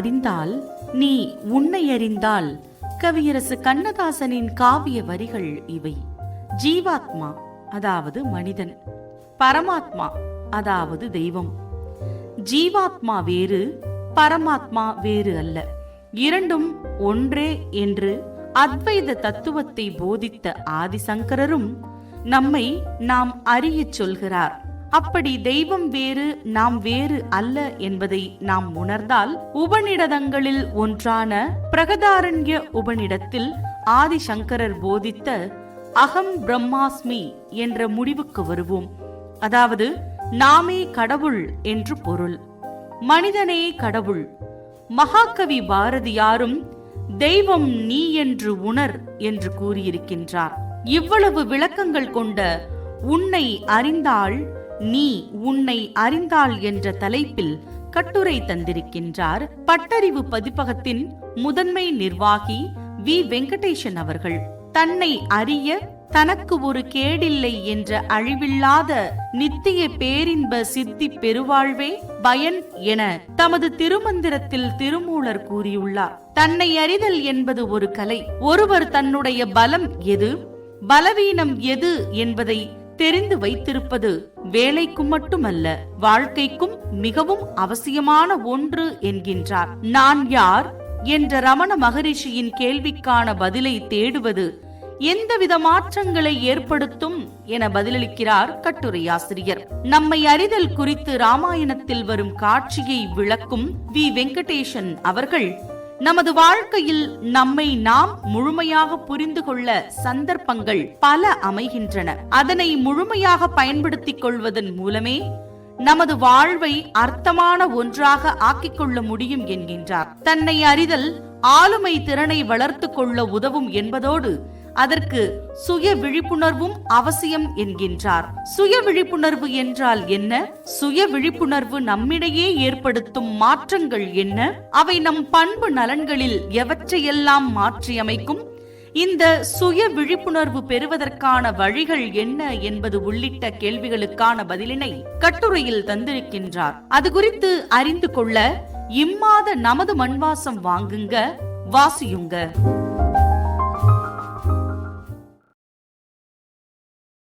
அறிந்தால் நீ உன்னை அறிந்தால் கவியரசு கண்ணதாசனின் காவிய வரிகள் இவை. ஜீவாத்மா அதாவது மனிதன். பரமாத்மா அதாவது தெய்வம். ஜீவாத்மா வேறு பரமாத்மா வேறு அல்ல. இரண்டும் ஒன்றே என்று அத்வைத தத்துவத்தை போதித்த ஆதிசங்கரரும் நம்மை நாம் அறியச் சொல்கிறார். அப்படி தெய்வம் வேறு நாம் வேறு அல்ல என்பதை நாம் உணர்ந்தால் உபநிடதங்களில் ஒன்றான பிரகதாரண்ய உபநிடத்தில் ஆதிசங்கரர் போதித்த அகம் பிரம்மாஸ்மி என்ற முடிவுக்கு வருவோம். அதாவது நாமே கடவுள் என்று பொருள். மனிதனே கடவுள். மகாகவி பாரதியாரும் தெய்வம் நீ என்று உணர் என்று கூறியிருக்கின்றார். இவ்வளவு விளக்கங்கள் கொண்ட உன்னை அறிந்தால் நீ உன்னை அறிந்தாள் என்ற தலைப்பில் கட்டுரை தந்திருக்கின்றார் பட்டறிவு பதிப்பகத்தின் முதன்மை நிர்வாகி வி. வெங்கடேசன் அவர்கள். தன்னை அறிய தனக்கு ஒரு கேடில்லை என்ற அழிவில்லாத நித்திய பேரின்ப சித்தி பெருவாழ்வே பயன் என தமது திருமந்திரத்தில் திருமூலர் கூறியுள்ளார். தன்னை அறிதல் என்பது ஒரு கலை. ஒருவர் தன்னுடைய பலம் எது? பலவீனம் எது என்பதை தெரிந்து வைத்திருப்பது வேலைக்கும் மட்டுமல்ல வாழ்க்கைக்கும் மிகவும் அவசியமான ஒன்று என்கின்றார். நான் யார் என்ற ரமண மகரிஷியின் கேள்விக்கான பதிலை தேடுவது எந்தவித மாற்றங்களை ஏற்படுத்தும் என பதிலளிக்கிறார் கட்டுரையாசிரியர். நம்மை அறிதல் குறித்து ராமாயணத்தில் வரும் காட்சியை விளக்கும் வி. வெங்கடேசன் அவர்கள் நமது வாழ்க்கையில் நம்மை நாம் முழுமையாக புரிந்து கொள்ள சந்தர்ப்பங்கள் பல அமைகின்றன. அதனை முழுமையாக பயன்படுத்திக் கொள்வதன் மூலமே நமது வாழ்வை அர்த்தமான ஒன்றாக ஆக்கிக் கொள்ள முடியும் என்கின்றார். தன்னை அறிதல் ஆளுமை திறனை வளர்த்துக் கொள்ள உதவும் என்பதோடு அதற்கு சுய விழிப்புணர்வும் அவசியம் என்கின்றார். சுய விழிப்புணர்வு என்றால் என்ன? சுய விழிப்புணர்வு நம்மிடையே ஏற்படுத்தும் மாற்றங்கள் என்ன? அவை நம் பண்பு நலன்களில் எவற்றையெல்லாம் மாற்றியமைக்கும்? இந்த சுய விழிப்புணர்வு பெறுவதற்கான வழிகள் என்ன என்பது உள்ளிட்ட கேள்விகளுக்கான பதிலினை கட்டுரையில் தந்திருக்கின்றார். அது குறித்து அறிந்து கொள்ள இம்மாத நமது மண்வாசம் வாங்குங்க. வாசியுங்க.